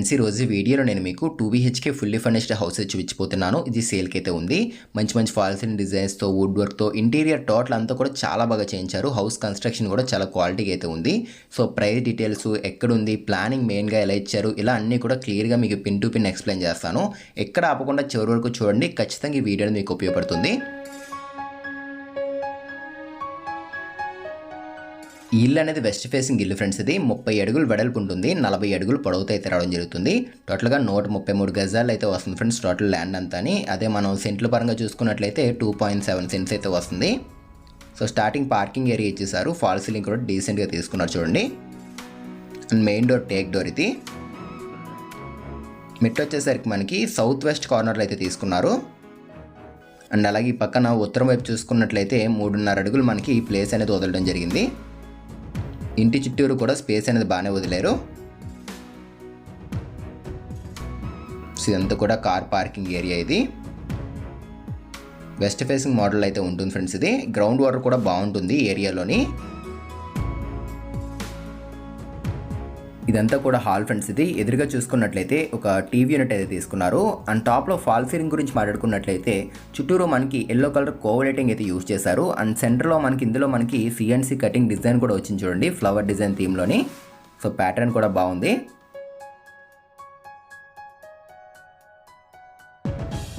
Friends ఈరోజు రోజు వీడియోలో నేను మీకు two BHK fully furnished house చూపించిపోతున్నాను ఇది సేల్కి అయితే ఉంది. మంచి మంచి ఫాల్స్ అండ్ డిజైన్స్తో వుడ్ వర్క్తో ఇంటీరియర్ టోటల్ అంతా కూడా చాలా బాగా చేయించారు. హౌస్ కన్స్ట్రక్షన్ కూడా చాలా క్వాలిటీగా అయితే ఉంది. సో ప్రైస్ డీటెయిల్స్ ఎక్కడుంది ప్లానింగ్ మెయిన్గా ఎలా ఇచ్చారు ఇలా అన్నీ కూడా క్లియర్గా మీకు పిన్ టు పిన్ ఎక్స్ప్లెయిన్ చేస్తాను. ఎక్కడ ఆపకుండా చివరి వరకు చూడండి. ఖచ్చితంగా ఈ వీడియో మీకు ఉపయోగపడుతుంది. ఈ ఇల్లు అనేది వెస్ట్ ఫేసింగ్ ఇల్లు ఫ్రెండ్స్ ఇది. ముప్పై అడుగులు వెడల్పు ఉంటుంది నలభై అడుగులు పొడవుతో అయితే రావడం జరుగుతుంది. టోటల్గా నూట ముప్పై మూడు గజాలు అయితే వస్తుంది ఫ్రెండ్స్ టోటల్ ల్యాండ్ అంతా అని అదే మనం సెంట్ల పరంగా చూసుకున్నట్లయితే టూ పాయింట్ సెవెన్ సెంట్స్ అయితే వస్తుంది. సో స్టార్టింగ్ పార్కింగ్ ఏరియా ఇచ్చేసారు. ఫాల్ సీలింగ్ కూడా డీసెంట్గా తీసుకున్నారు చూడండి. And main door teak door ఇది. మిట్ వచ్చేసరికి మనకి సౌత్ వెస్ట్ కార్నర్లో అయితే తీసుకున్నారు. అండ్ అలాగే ఈ పక్కన ఉత్తరం వైపు చూసుకున్నట్లయితే మూడున్నర అడుగులు మనకి ప్లేస్ అనేది వదలడం జరిగింది. ఇంటి చుట్టూరు కూడా స్పేస్ అనేది బాగానే వదిలేరు. సో ఇదంతా కూడా కార్ పార్కింగ్ ఏరియా ఇది. వెస్ట్ ఫేసింగ్ మోడల్ అయితే ఉంటుంది ఫ్రెండ్స్ ఇది. గ్రౌండ్ వాటర్ కూడా బాగుంటుంది ఏరియాలోని. ఇదంతా కూడా హాల్ ఫ్రెండ్స్ ఇది. ఎదురుగా చూసుకున్నట్లయితే ఒక టీవీ యూనిట్ అయితే తీసుకున్నారు. అండ్ టాప్లో ఫాల్ సీలింగ్ గురించి మాట్లాడుకున్నట్లయితే చుట్టూరు మనకి ఎల్లో కలర్ కోవలేటింగ్ అయితే యూజ్ చేశారు. అండ్ సెంటర్లో మనకి ఇందులో మనకి సిఎన్సి కటింగ్ డిజైన్ కూడా వచ్చింది చూడండి ఫ్లవర్ డిజైన్ థీమ్లోని సో ప్యాటర్న్ కూడా బాగుంది.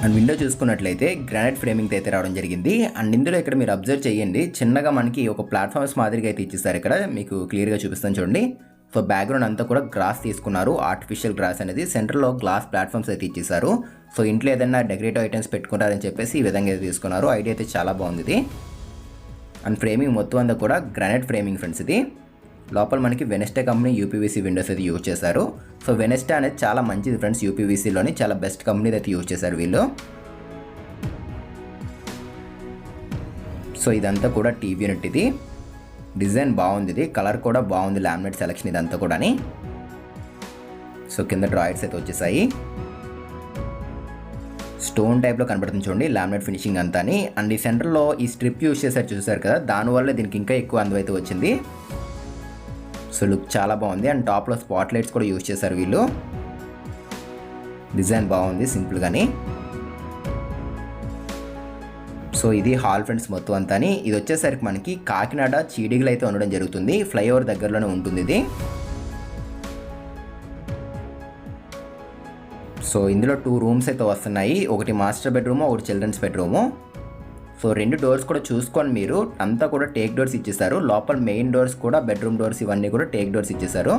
అండ్ విండో చూసుకున్నట్లయితే గ్రానైట్ ఫ్రేమింగ్ అయితే రావడం జరిగింది. అండ్ ఇందులో ఇక్కడ మీరు అబ్జర్వ్ చేయండి చిన్నగా మనకి ఒక ప్లాట్ఫామ్స్ మాదిరిగా అయితే ఇచ్చేస్తారు ఇక్కడ. మీకు క్లియర్గా చూపిస్తాను చూడండి. సో బ్యాక్గ్రౌండ్ అంతా కూడా గ్రాస్ తీసుకున్నారు. ఆర్టిఫిషియల్ గ్రాస్ అనేది సెంటర్లో గ్లాస్ ప్లాట్ఫామ్స్ అయితే ఇచ్చేసారు సో ఇంట్లో ఏదైనా డెకరేటివ్ ఐటమ్స్ పెట్టుకుంటారని చెప్పేసి ఈ విధంగా అయితే తీసుకున్నారు. ఐడియా అయితే చాలా బాగుంది ఇది. అండ్ ఫ్రేమింగ్ మొత్తం అంతా కూడా గ్రానైట్ ఫ్రేమింగ్ ఫ్రెండ్స్ ఇది. లోపల మనకి వెనెస్టే కంపెనీ యూపీవీసీ విండోస్ అయితే యూజ్ చేశారు. సో వెనెస్టే అనేది చాలా మంచిది ఫ్రెండ్స్ యూపీవీసీలోని చాలా బెస్ట్ కంపెనీ అయితే యూజ్ చేశారు వీళ్ళు. సో ఇదంతా కూడా టీవీ యూనిట్ ఇది. డిజైన్ బాగుంది ఇది కలర్ కూడా బాగుంది లామినేట్ సెలెక్షన్ ఇదంతా కూడా సో కింద డ్రాయర్స్ అయితే వచ్చేసాయి. స్టోన్ టైప్లో కనబడుతుంది చూడండి లామినేట్ ఫినిషింగ్ అంతా అని అండ్ ఈ సెంటర్లో ఈ స్ట్రిప్ యూస్ చేశారు చూసారు కదా దానివల్ల దీనికి ఇంకా ఎక్కువ అందువైతే వచ్చింది. సో లుక్ చాలా బాగుంది. అండ్ టాప్లో స్పాట్ లైట్స్ కూడా యూజ్ చేశారు వీళ్ళు. డిజైన్ బాగుంది సింపుల్గానే. సో ఇది హాల్ ఫ్రెండ్స్ మొత్తం అంతా ఇది వచ్చేసరికి మనకి కాకినాడ చీడిగలు అయితే ఉండడం జరుగుతుంది. ఫ్లైఓవర్ దగ్గరలోనే ఉంటుంది ఇది. సో ఇందులో టూ రూమ్స్ అయితే వస్తున్నాయి. ఒకటి మాస్టర్ బెడ్రూమ్ ఒకటి చిల్డ్రన్స్ బెడ్రూము సో రెండు డోర్స్ కూడా చూసుకొని మీరు అంతా కూడా టేక్ డోర్స్ ఇచ్చేసారు లోపల మెయిన్ డోర్స్ కూడా బెడ్రూమ్ డోర్స్ ఇవన్నీ కూడా టేక్ డోర్స్ ఇచ్చేసారు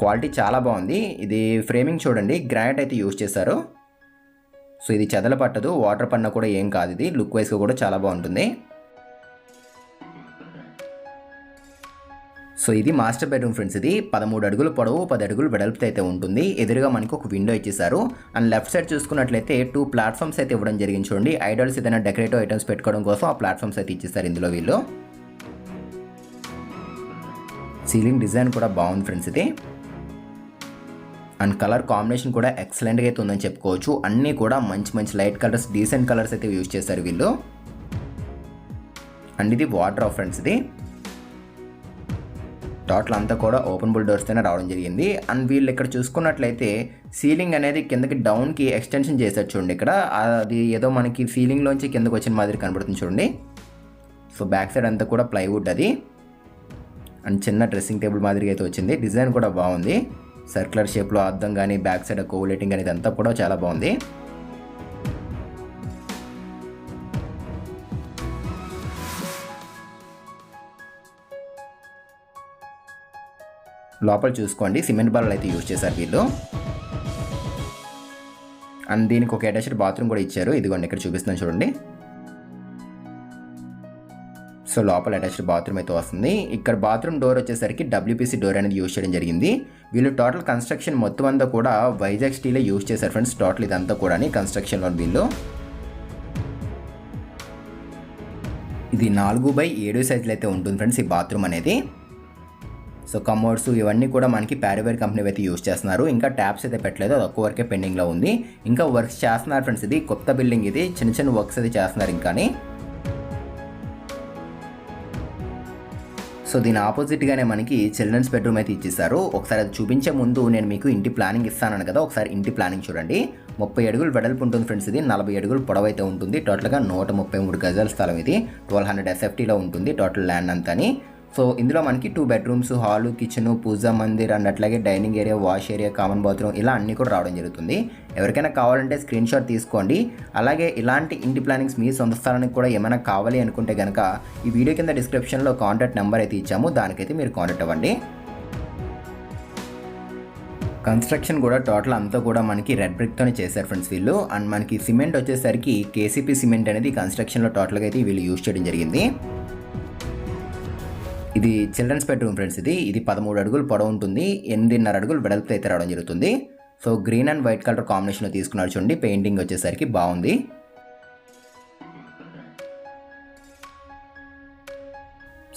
క్వాలిటీ చాలా బాగుంది. ఇది ఫ్రేమింగ్ చూడండి. గ్రానైట్ అయితే యూజ్ చేశారు. సో ఇది చెదల పట్టదు వాటర్ పన్న కూడా ఏం కాదు ఇది. లుక్ వైస్గా కూడా చాలా బాగుంటుంది. సో ఇది మాస్టర్ బెడ్రూమ్ ఫ్రెండ్స్ ఇది. పదమూడు అడుగులు పొడవు పది అడుగులు వెడల్పుతో అయితే ఉంటుంది. ఎదురుగా మనకు ఒక విండో ఇచ్చేసారు అండ్ లెఫ్ట్ సైడ్ చూసుకున్నట్లయితే టూ ప్లాట్ఫామ్స్ అయితే ఇవ్వడం జరిగింది చూడండి. ఐడల్స్ ఏదైనా డెకరేటివ్ ఐటమ్స్ పెట్టుకోవడం కోసం ఆ ప్లాట్ఫామ్స్ అయితే ఇచ్చేసారు ఇందులో వీళ్ళు. సీలింగ్ డిజైన్ కూడా బాగుంది ఫ్రెండ్స్ ఇది. అండ్ కలర్ కాంబినేషన్ కూడా ఎక్సలెంట్గా అయితే ఉందని చెప్పుకోవచ్చు. అన్నీ కూడా మంచి మంచి లైట్ కలర్స్ డీసెంట్ కలర్స్ అయితే యూజ్ చేశారు వీళ్ళు. అండ్ ఇది వాటర్ ఆఫ్ ఫ్రెండ్స్ ఇది. టోటల్ అంతా కూడా ఓపెన్ బుల్ డోర్స్తోనే రావడం జరిగింది. అండ్ వీళ్ళు ఇక్కడ చూసుకున్నట్లయితే సీలింగ్ అనేది కిందకి డౌన్కి ఎక్స్టెన్షన్ చేశారు చూడండి ఇక్కడ. అది ఏదో మనకి సీలింగ్లోంచి కిందకి వచ్చిన మాదిరి కనబడుతుంది చూడండి. సో బ్యాక్ సైడ్ అంతా కూడా ప్లైవుడ్ అది. అండ్ చిన్న డ్రెస్సింగ్ టేబుల్ మాదిరిగా అయితే వచ్చింది. డిజైన్ కూడా బాగుంది. సర్క్యులర్ షేప్లో అద్దం కానీ బ్యాక్ సైడ్ కోవులేటింగ్ అనేది అంతా కూడా చాలా బాగుంది. లోపల చూసుకోండి సిమెంట్ బాల్ అయితే యూజ్ చేశారు వీళ్ళు. అండ్ దీనికి ఒక అటాచ్డ్ బాత్రూమ్ కూడా ఇచ్చారు. ఇదిగోండి ఇక్కడ చూపిస్తున్నాను చూడండి. సో లోపల అటాచ్డ్ బాత్రూమ్ అయితే వస్తుంది. ఇక్కడ బాత్రూమ్ డోర్ వచ్చేసరికి డబ్ల్యూపీసీ డోర్ అనేది యూజ్ చేయడం జరిగింది. వీళ్ళు టోటల్ కన్స్ట్రక్షన్ మొత్తం అంతా కూడా వైజాగ్ స్టీలే యూజ్ చేశారు ఫ్రెండ్స్ టోటల్ ఇదంతా కూడా కన్స్ట్రక్షన్లో వీళ్ళు. ఇది నాలుగు బై ఏడు సైజులు అయితే ఉంటుంది ఫ్రెండ్స్ ఈ బాత్రూమ్ అనేది. సో కమోడ్స్ ఇవన్నీ కూడా మనకి ప్యారివేర్ కంపెనీ అయితే యూజ్ చేస్తున్నారు. ఇంకా ట్యాప్స్ అయితే పెట్టలేదు అది ఒక్క వర్కే పెండింగ్లో ఉంది. ఇంకా వర్క్స్ చేస్తున్నారు ఫ్రెండ్స్ ఇది కొత్త బిల్డింగ్ ఇది చిన్న చిన్న వర్క్స్ అయితే చేస్తున్నారు ఇంకాని. సో దీని ఆపోజిట్గానే మనకి చిల్డ్రన్స్ బెడ్రూమ్ అయితే ఇచ్చేసారు ఒకసారి అది చూపించే ముందు నేను మీకు ఇంటి ప్లానింగ్ ఇస్తాను కదా ఒకసారి ఇంటి ప్లానింగ్ చూడండి. ముప్పై అడుగులు వెడల్పు ఉంటుంది ఫ్రెండ్స్ ఇది నలభై అడుగులు పొడవైతే అయితే ఉంటుంది. టోటల్గా నూట ముప్పై మూడు గజాల స్థలం ఇది. ట్వెల్వ్ హండ్రెడ్ ఎస్ఎఫ్టీలో ఉంటుంది టోటల్ ల్యాండ్ అంతాని. సో ఇందులో మనకి two bedrooms hall kitchen puja Mandir and అట్లాగే dining area wash area common bathroom ఇలా అన్నీ కూడా రావడం జరుగుతుంది. ఎవరికైనా కావాలంటే స్క్రీన్ షాట్ తీసుకోండి. అలాగే ఇలాంటి ఇంటి ప్లానింగ్స్ మీ సొంత స్థలానికి కూడా ఏమైనా కావాలి అనుకుంటే కనుక ఈ వీడియో కింద డిస్క్రిప్షన్లో కాంటాక్ట్ నెంబర్ అయితే ఇచ్చాము. దానికైతే మీరు కాంటాక్ట్ అవ్వండి. కన్స్ట్రక్షన్ కూడా టోటల్ అంతా కూడా మనకి రెడ్ బ్రిక్తోనే చేశారు ఫ్రెండ్స్ వీళ్ళు. అండ్ మనకి సిమెంట్ వచ్చేసరికి కేసీపీ సిమెంట్ అనేది కన్స్ట్రక్షన్లో టోటల్గా అయితే వీళ్ళు యూజ్ చేయడం జరిగింది. ఇది చిల్డ్రన్స్ బెడ్రూమ్ ఫ్రెండ్స్ ఇది ఇది పదమూడు అడుగులు పొడవు ఉంటుంది. ఎనిమిదిన్నర అడుగులు వెడల్పు అయితే రావడం జరుగుతుంది. So green and white colour కాంబినేషన్లో తీసుకున్నారు చూడండి. పెయింటింగ్ వచ్చేసరికి బాగుంది.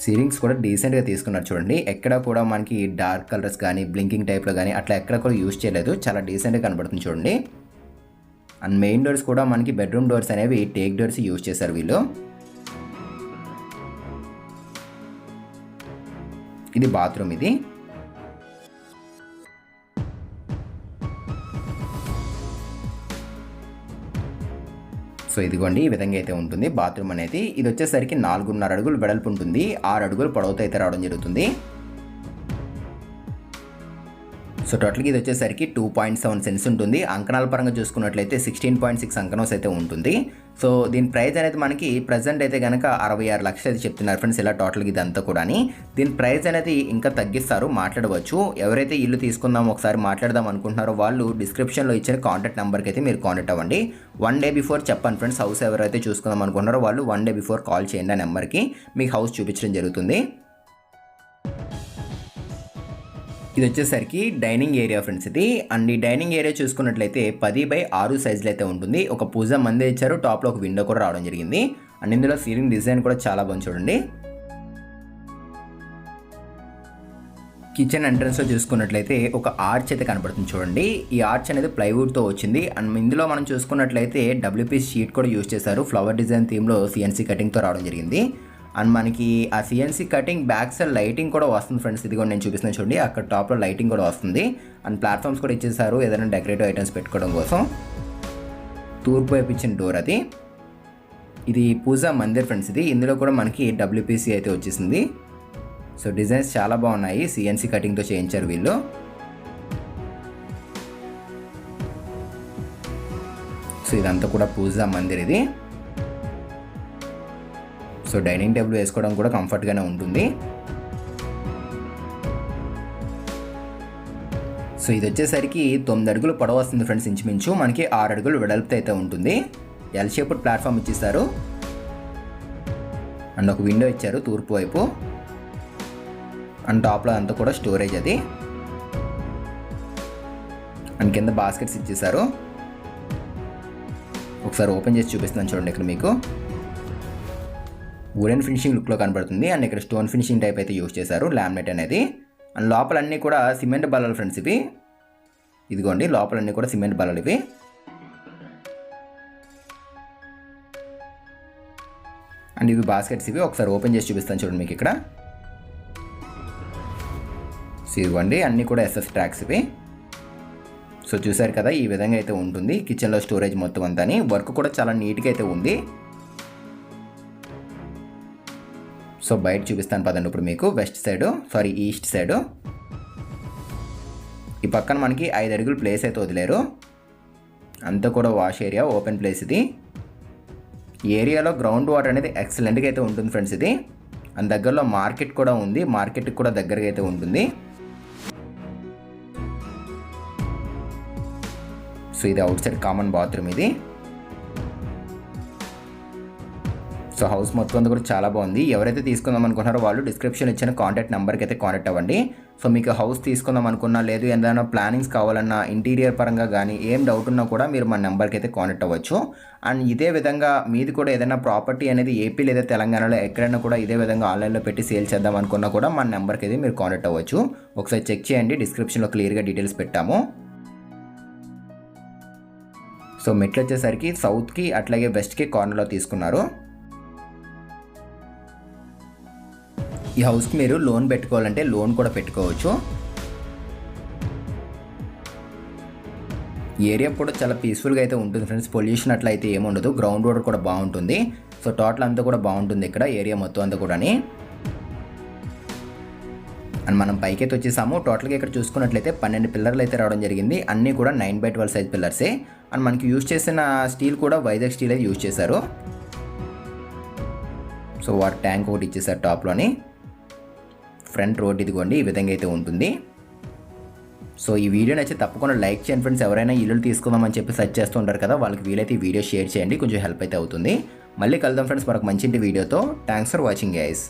సీలింగ్స్ కూడా డీసెంట్గా తీసుకున్నారు చూడండి. ఎక్కడ కూడా మనకి డార్క్ కలర్స్ కానీ బ్లింకింగ్ టైప్లో కానీ అట్లా ఎక్కడ కూడా యూజ్ చేయలేదు. చాలా డీసెంట్గా కనబడుతుంది చూడండి. అండ్ మెయిన్ డోర్స్ కూడా మనకి బెడ్రూమ్ డోర్స్ అనేవి టేక్ డోర్స్ యూజ్ చేశారు వీళ్ళు. ఇది బాత్రూమ్ ఇది. సో ఇదిగోండి ఈ విధంగా అయితే ఉంటుంది బాత్రూమ్ అనేది. ఇది వచ్చేసరికి నాలుగున్నర అడుగులు వెడల్పు ఉంటుంది. ఆరు అడుగులు పొడవుతో అయితే రావడం జరుగుతుంది. సో టోటల్గా ఇది వచ్చేసరికి టూ పాయింట్ సెవెన్ సెన్స్ ఉంటుంది. అంకణాల పరంగా చూసుకున్నట్లయితే సిక్స్టీన్ పాయింట్ సిక్స్ అంకనోస్ అయితే ఉంటుంది. సో దీని ప్రైస్ అనేది మనకి ప్రజెంట్ అయితే కనుక అరవై ఆరు లక్షలు అయితే చెప్తున్నారు ఫ్రెండ్స్ ఇలా టోటల్గా ఇదంతా కూడా దీని ప్రైస్ అనేది ఇంకా తగ్గిస్తారు మాట్లాడవచ్చు. ఎవరైతే ఇల్లు తీసుకుందాం ఒకసారి మాట్లాడదాం అనుకుంటున్నారో వాళ్ళు డిస్క్రిప్షన్లో ఇచ్చిన కాంటాక్ట్ నెంబర్కి అయితే మీరు కాంటాక్ట్ అవ్వండి. వన్ డే బిఫోర్ చెప్పండి ఫ్రెండ్స్ హౌస్ ఎవరైతే చూసుకుందాం అనుకుంటున్నారో వాళ్ళు వన్ డే బిఫోర్ కాల్ చేయండి ఆ నెంబర్కి. మీకు హౌస్ చూపించడం జరుగుతుంది. ఇది వచ్చేసరికి డైనింగ్ ఏరియా ఫ్రెండ్స్ ఇది. అండ్ ఈ డైనింగ్ ఏరియా చూసుకున్నట్లయితే పది బై ఆరు సైజులు అయితే ఉంటుంది. ఒక పూజ మంది ఇచ్చారు. టాప్లో ఒక విండో కూడా రావడం జరిగింది. అండ్ ఇందులో సీలింగ్ డిజైన్ కూడా చాలా బాగుంది చూడండి. కిచెన్ ఎంట్రన్స్లో చూసుకున్నట్లయితే ఒక ఆర్చ్ అయితే కనబడుతుంది చూడండి. ఈ ఆర్చ్ అనేది ప్లైవుడ్తో వచ్చింది. అండ్ ఇందులో మనం చూసుకున్నట్లయితే డబ్ల్యూపీ షీట్ కూడా యూజ్ చేశారు. ఫ్లవర్ డిజైన్ థీమ్లో సిఎన్సీ కటింగ్తో రావడం జరిగింది. అండ్ మనకి ఆ CNC cutting back side lighting కూడా వస్తుంది ఫ్రెండ్స్ ఇది కూడా నేను చూపిస్తున్నాను చూడండి. అక్కడ టాప్లో లైటింగ్ కూడా వస్తుంది. అండ్ ప్లాట్ఫామ్స్ కూడా ఇచ్చేసారు. ఏదైనా డెకరేటివ్ ఐటమ్స్ పెట్టుకోవడం కోసం. తూర్పు వైపు ఇచ్చిన డోర్ అది. ఇది పూజా మందిర్ ఫ్రెండ్స్ ఇది. ఇందులో కూడా మనకి డబ్ల్యూపీసీ అయితే వచ్చేసింది. సో డిజైన్స్ చాలా బాగున్నాయి. సిఎన్సీ కటింగ్తో చేయించారు వీళ్ళు. సో ఇదంతా కూడా పూజా మందిర్ ఇది. సో డైనింగ్ టేబుల్ వేసుకోవడం కూడా కంఫర్ట్గానే ఉంటుంది. సో ఇది వచ్చేసరికి తొమ్మిది అడుగులు పొడవు వస్తుంది ఫ్రెండ్స్ ఇంచుమించు. మనకి ఆరు అడుగులు వెడల్పుతో అయితే ఉంటుంది. ఎల్ షేప్డ్ ప్లాట్ఫామ్ ఇచ్చేసారు. అండ్ ఒక విండో ఇచ్చారు తూర్పు వైపు. అండ్ టాప్లో అంతా కూడా స్టోరేజ్ అది. అండ్ కింద బాస్కెట్స్ ఇచ్చేసారు. ఒకసారి ఓపెన్ చేసి చూపిస్తున్నాను చూడండి ఇక్కడ మీకు. వుడెన్ ఫినిషింగ్ లుక్లో కనబడుతుంది. అండ్ ఇక్కడ స్టోన్ ఫినిషింగ్ టైప్ అయితే యూస్ చేశారు లామినేట్ అనేది. అండ్ లోపలన్నీ కూడా సిమెంట్ బల్లలు ఫ్రెండ్స్ ఇవి. ఇదిగోండి లోపలన్నీ కూడా సిమెంట్ బల్లలు ఇవి. అండ్ ఇవి బాస్కెట్స్ ఇవి. ఒకసారి ఓపెన్ చేసి చూపిస్తాను చూడండి మీకు ఇక్కడ. సో ఇవ్వండి అన్నీ కూడా ఎస్ఎస్ ట్రాక్స్ ఇవి. సో చూసారు కదా ఈ విధంగా అయితే ఉంటుంది. కిచెన్లో స్టోరేజ్ మొత్తం అంతా వర్క్ కూడా చాలా నీట్గా అయితే ఉంది. సో బయట చూపిస్తాను పదండి ఇప్పుడు మీకు. West side sorry east side. ఈ పక్కన మనకి ఐదు అడుగులు ప్లేస్ అయితే వదిలేరు. అంతా కూడా వాష్ ఏరియా ఓపెన్ ప్లేస్ ఇది. ఈ ఏరియాలో గ్రౌండ్ వాటర్ అనేది ఎక్సలెంట్గా అయితే ఉంటుంది ఫ్రెండ్స్ ఇది. అండ్ దగ్గరలో మార్కెట్ కూడా ఉంది. మార్కెట్కి కూడా దగ్గరగా అయితే ఉంటుంది. సో ఇది అవుట్ సైడ్ కామన్ బాత్రూమ్ ఇది. సో హౌస్ మొత్తం అంతా కూడా చాలా బాగుంది. ఎవరైతే తీసుకుందాం అనుకుంటున్నారో వాళ్ళు డిస్క్రిప్షన్ ఇచ్చిన కాంటాక్ట్ నెంబర్కి అయితే కాంటాక్ట్ అవ్వండి. సో మీకు హౌస్ తీసుకుందాం అనుకున్నా లేదు ఏదైనా ప్లానింగ్స్ కావాలన్నా ఇంటీరియర్ పరంగా కానీ ఏం డౌట్ ఉన్నా కూడా మీరు మన నెంబర్కి అయితే కాంటాక్ట్ అవ్వచ్చు. అండ్ ఇదే విధంగా మీది కూడా ఏదైనా ప్రాపర్టీ అనేది ఏపీ లేదా తెలంగాణలో ఎక్కడైనా కూడా ఇదే విధంగా ఆన్లైన్లో పెట్టి సేల్ చేద్దాం అనుకున్నా కూడా మన నెంబర్కి అయితే మీరు కాంటాక్ట్ అవ్వచ్చు. ఒకసారి చెక్ చేయండి డిస్క్రిప్షన్లో క్లియర్గా డీటెయిల్స్ పెట్టాము. సో మెట్లు వచ్చేసరికి సౌత్కి అట్లాగే వెస్ట్కి కార్నర్లో తీసుకున్నారు. ఈ హౌస్కి మీరు లోన్ పెట్టుకోవాలంటే లోన్ కూడా పెట్టుకోవచ్చు. ఏరియా కూడా చాలా పీస్ఫుల్గా అయితే ఉంటుంది ఫ్రెండ్స్. పొల్యూషన్ అట్లా అయితే ఏముండదు గ్రౌండ్ వాటర్ కూడా బాగుంటుంది. సో టోటల్ అంతా కూడా బాగుంటుంది ఇక్కడ. ఏరియా మొత్తం అంతా కూడాని. అండ్ మనం పైకైతే వచ్చేసాము. టోటల్గా ఇక్కడ చూసుకున్నట్లయితే పన్నెండు పిల్లర్లు అయితే రావడం జరిగింది. అన్నీ కూడా నైన్ బై ట్వెల్వ్ సైజ్ పిల్లర్సే. అండ్ మనకి యూజ్ చేసిన స్టీల్ కూడా వైజాగ్ స్టీల్ అయితే యూజ్ చేశారు. సో వాటర్ ట్యాంక్ ఒకటి ఇచ్చేసారు టాప్లోని. ఫ్రంట్ రోడ్ ఇదిగోండి ఈ విధంగా అయితే ఉంటుంది. సో ఈ వీడియో నచ్చి తప్పకుండా లైక్ చేయండి ఫ్రెండ్స్. ఎవరైనా ఇల్లులు తీసుకుందామని చెప్పి సెర్చ్ చేస్తూ ఉంటారు కదా వాళ్ళకి వీలైతే ఈ వీడియో షేర్ చేయండి కొంచెం హెల్ప్ అయితే అవుతుంది. మళ్ళీ కలుద్దాం ఫ్రెండ్స్ మరొక మంచి వీడియోతో. Thanks for watching guys.